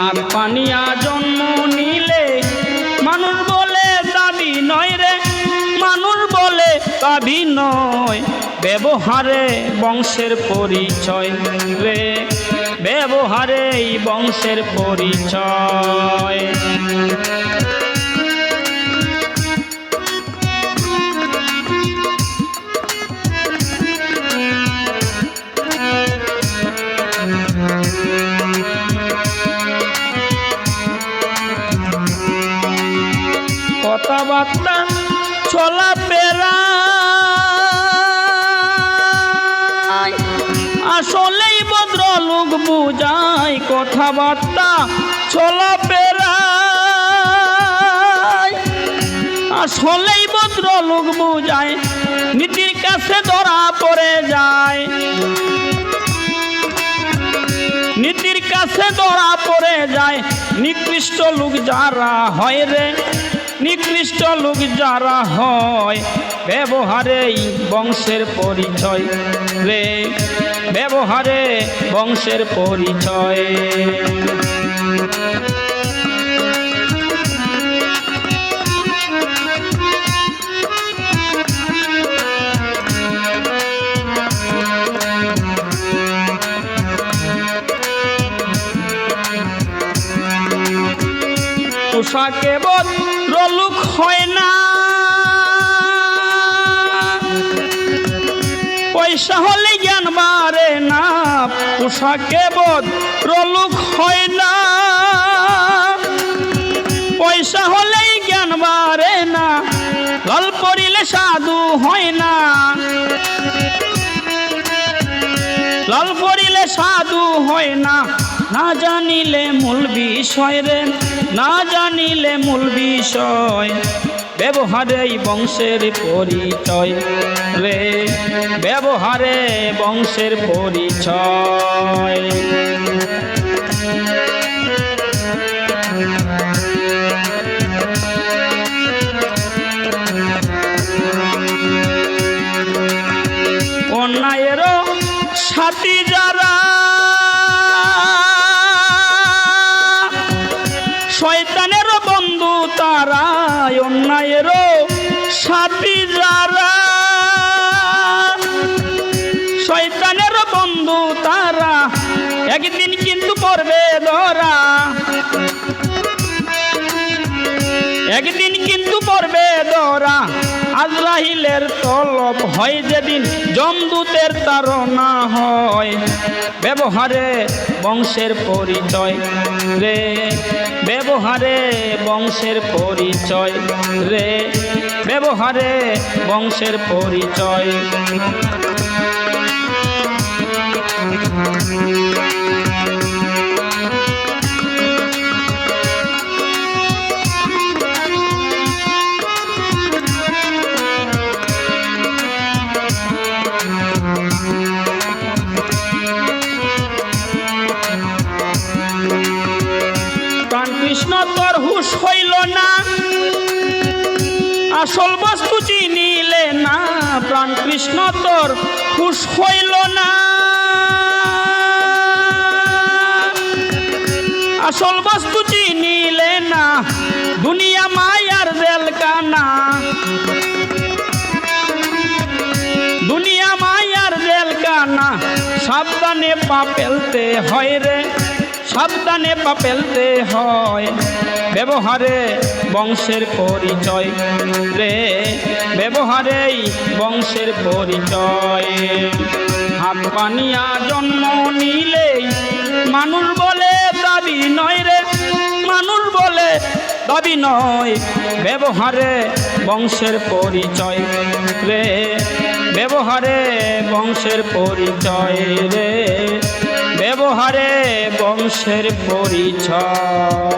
হাত পানিয়া জন্ম নিলে, মানুষ বলে দাবি নয় রে, মানুষ বলে দাবি নয়, ব্যবহারে বংশের পরিচয় রে, ব্যবহারেই বংশের পরিচয়। কথাবার্তা চলাফেরা আসলেই ভদ্রলোক বুঝায় কথাবার্তা চলাফেরা আসলেই ভদ্রলোক বুঝায়, নীতির কাছে ধরা পড়ে যায়। নীতির কাছে ধরা পড়ে যায়, নিকৃষ্ট লোক যারা হয় রে নিকৃষ্ট লোক যারা হয় ব্যবহারে বংশের পরিচয় রে। ব্যবহারে বংশের পরিচয়। পোশাকে বদ্রলুক হয় না। পয়সা হলে জ্ঞান বাড়ে না, পোশাকে বদ্রলুক হয় না। পয়সা হলেই জ্ঞান বাড়ে না, লাল পড়িলে সাধু হয় না। লাল পড়িলে সাধু হয় না। না জানিলে মূল বিষয় রে, না জানিলে মূল বিষয়, ব্যবহারে বংশের পরিচয় রে, ব্যবহারে বংশের পরিচয়। অন্যায়েরও সাথী যারা ধরা। একদিন কিন্তু পড়বে দরা আজরাহিলের তলব হয় যেদিন জমদূতের তারা হয়। ব্যবহারে বংশের পরিচয় রে, ব্যবহারে বংশের পরিচয় রে, ব্যবহারে বংশের পরিচয়। তোর হুশ হইল না। আসল বস্তু চিনিলে না, প্রাণ কৃষ্ণ তোর হুশ হইল না। আসল বস্তু চিনিলে না, দুনিয়া মায়ার জেলকানা দুনিয়া মায়ার জেলকানা সাবধানে পা ফেলতে হয় রে। সাবধানে পা ফেলতে হয়। ব্যবহারে বংশের পরিচয় রে, ব্যবহারেই বংশের পরিচয়। হাত পানিয়া জন্ম নিলেই মানুষ বলে দাবি নয় রে, মানুষ বলে দাবি নয়। ব্যবহারে বংশের পরিচয় রে, ব্যবহারে বংশের পরিচয় রে। ব্যবহারে বংশের পরিচয়।